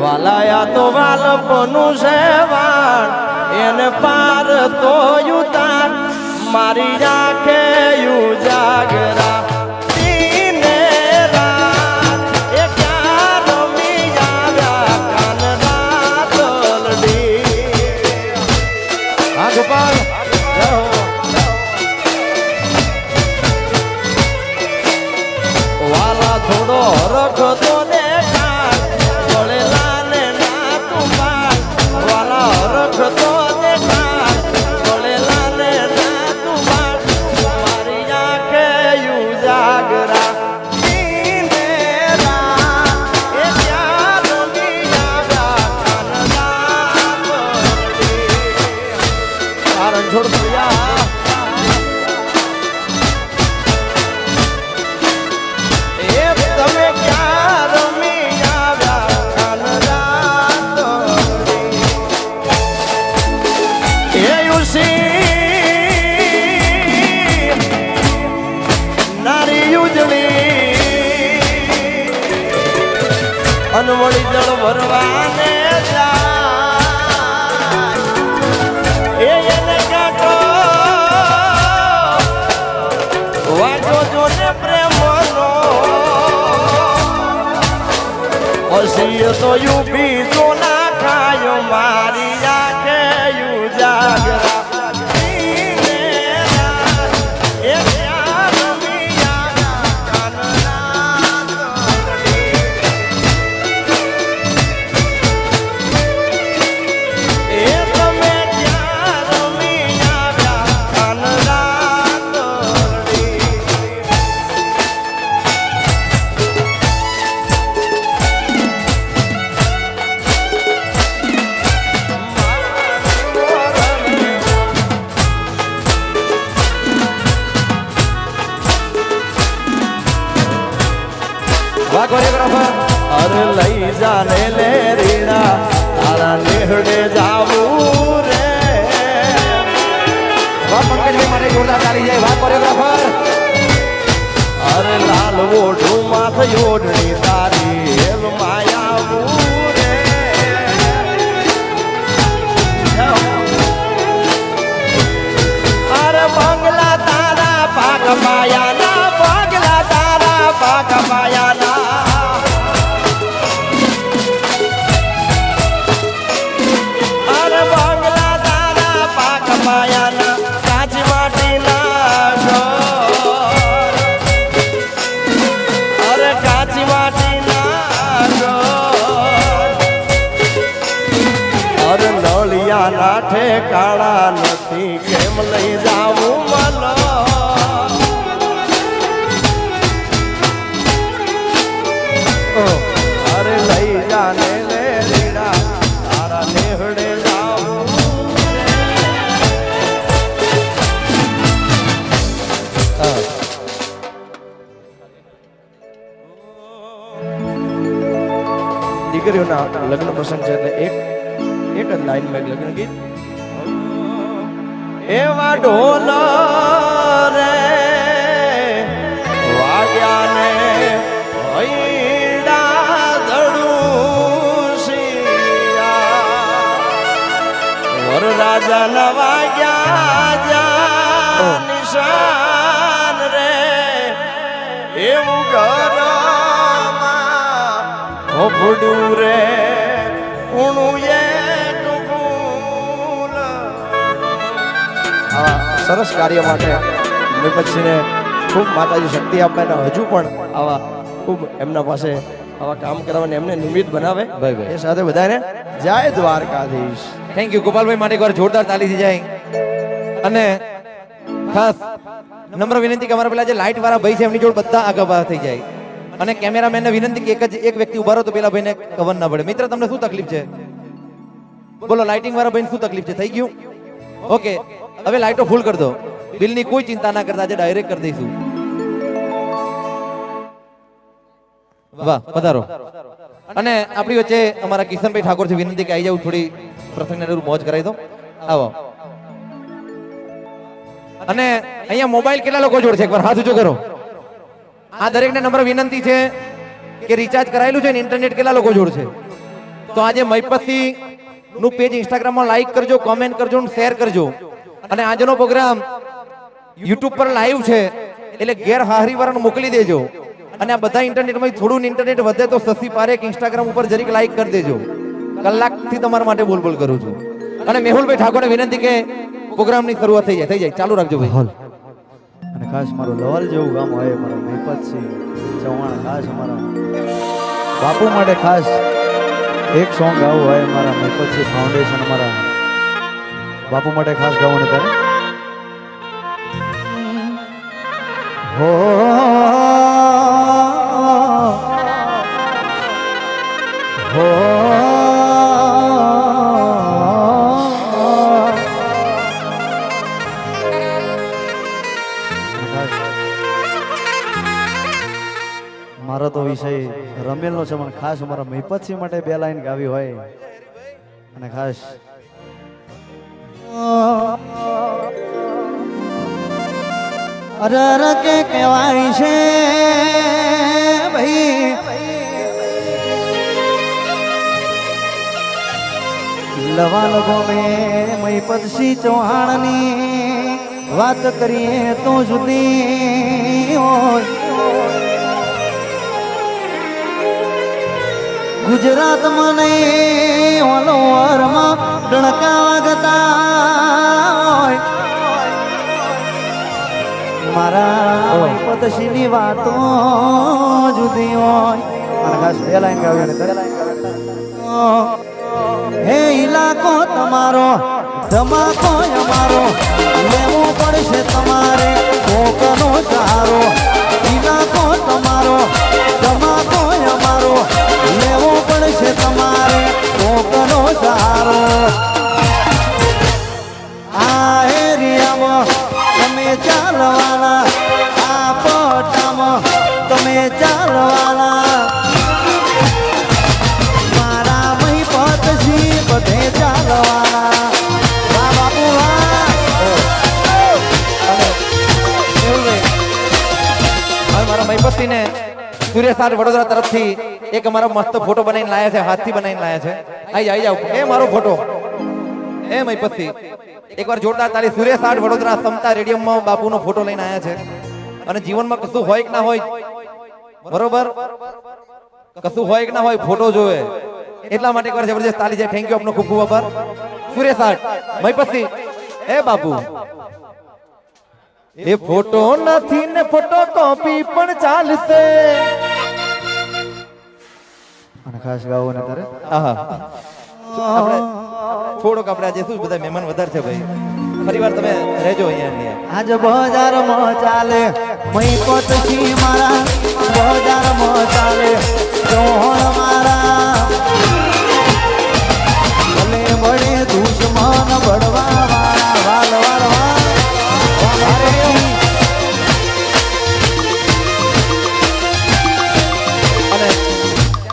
વાલાયા તો વાલપનું છે વાણ એને પાર તો યુતાર મારી રાખે યુ જાગરા છોડ ઉજળી. અનવળી જળ ભરવાને તો યુપી તો વાહ કોરિયોગ્રાફર અરે લઈ જાને લે રીણા, તારા નેહડે જાવું રે. વાહ અરે લાલ ઓઢું માથ ઓઢણી તારી હેલ અરે બંગલા તારા પાક જાને લે રીડા તારા નેહડે દીકરીઓના લગ્ન પ્રસંગ છે એટલે એક એક જ લાઈનમાં લગ્ન ગીત. એવા ઢોલ વરરાજા ના જા નિશાન રે એવું ઘરમાં હોપડું રે ઉણું એક ફૂલ આ સરસ કાર્ય માટે વિપક્ષીને ખૂબ માતાજી શક્તિ આપે અને હજુ પણ આવા ખૂબ એમના પાસે આવા કામ કરવાને એમને નિમિત્ત બનાવે. એ સાથે બધાને જય દ્વારકાધીશ થેન્ક યુ ગોપાલભાઈ માટે એકવાર જોરદાર તાલી થઈ જાય. અને ખાસ નમ્ર વિનંતી કે અમારા પેલા જે લાઇટ વાળા ભાઈ છે, એમની જોડે બધા આગળ પાસે થઈ જાય. અને કેમેરામેન ને વિનંતી કે એક જ, એક વ્યક્તિ ઊભા રહો તો પેલા ભાઈને કવર ના પડે. મિત્ર, તમને શું તકલીફ છે? બોલો લાઇટિંગ વાળા ભાઈને શું તકલીફ છે? થઈ ગયું? ઓકે હવે લાઇટો ફૂલ કરી દો. બિલની કોઈ ચિંતા ના કરતા, આજે ડાયરેક્ટ કરી દઈશું. વાહ, પધારો. અને આપણી વચ્ચે અમારા કિશનભાઈ ઠાકોર છે વિનંતી કે આવી જાવ થોડી પ્રસંગને મોજ કરાવી દો આવો. અને અહીંયા મોબાઈલ કેટલા લોકો જોડે છે? એકવાર હાથ ઊંચો કરો. આ દરેકને નંબર વિનંતી છે કે રિચાર્જ કરાયેલું છે ને ઇન્ટરનેટ કેટલા લોકો જોડે છે? તો આજે મહીપતસિંહનું પેજ ઇન્સ્ટાગ્રામમાં લાઈક કરજો કોમેન્ટ કરજો શેર કરજો. અને આજનો પ્રોગ્રામ યુટ્યુબ પર લાઈવ છે, એટલે ગેરહારી વાળાને મોકલી દેજો. અને આ બધા ઇન્ટરનેટમાં થોડું ઇન્ટરનેટ વધે તો સસી પારેખ ઇન્સ્ટાગ્રામ ઉપર જરીક લાઈક કરી દેજો. કલાકથી તમારા માટે બોલ બોલ કરું છું. અને મેહુલભાઈ ઠાકોરને વિનંતી કે પ્રોગ્રામની શરૂઆત થઈ જાય થઈ જાય. ચાલુ રાખજો ભાઈ. હોલ. અને ખાસ મારું લવલ જેવું ગામ હોય, મારા મહિપતસિંહ ચૌહાણ, ખાસ અમારા બાપુ માટે ખાસ એક સોંગ ગાવું હોય, મારા મહિપતસિંહ ફાઉન્ડેશન અમારા બાપુ માટે ખાસ ગાવાનું ત્યારે. હો હો મારો તો વિષય રમેલનો છે, પણ ખાસ અમારા મહિપતસિંહ માટે બે લાઈન ગાવી હોય. અને ખાસ અરે અરે કે કહેવાય છે, ભાઈ. લવાલ ગોમે મહિપતસિંહ ચૌહાણની વાત કરીએ તો જુદી હોય. ગુજરાત મને ઓલો વરમાં ડણકા વાગતા મારા પદશીની વાતો જુદી હોય. હે ઇલાકો તમારો ધમાકો અમારો લેવો પડશે તમારે કોકનો સહારો તમે ચાલવાના મારા મહી બધે ચાલવાના મારા મહીપતસિંહને સૂર્ય સાર વડોદરા તરફથી એક અમારો મસ્ત ફોટો બનાવીને લાયા છે, હાથથી બનાવીને લાયા છે. આઈ આઈ એ મારો ફોટો. એ મહીપતસિંહ એકવાર જોરદાર તારી સૂર્ય સાર વડોદરા સમતા રેડિયમમાં બાપુનો ફોટો લઈને આયા છે. અને જીવનમાં કશું હોય કે ના હોય બરોબર? કશું હોય કે ના હોય ફોટો જોવે. એટલા માટે એકવાર જબરજસ્ત તાલી છે. થેન્ક યુ આપનો ખૂબ ખૂબ આભાર. સૂર્ય સાર મહીપતસિંહ એ બાપુ. એ ફોટો નથી ને ફોટો કોપી પણ ચાલશે. અને ખાસ ગાવો ને તારે. આહા. થોડોક આપણે આજે શું બધા મહેમાન વધારે છે ભાઈ. પરિવાર તમે રહેજો અહીંયા આજ બજારમાં ચાલે મય પતસી મારા. બજારમાં ચાલે. તો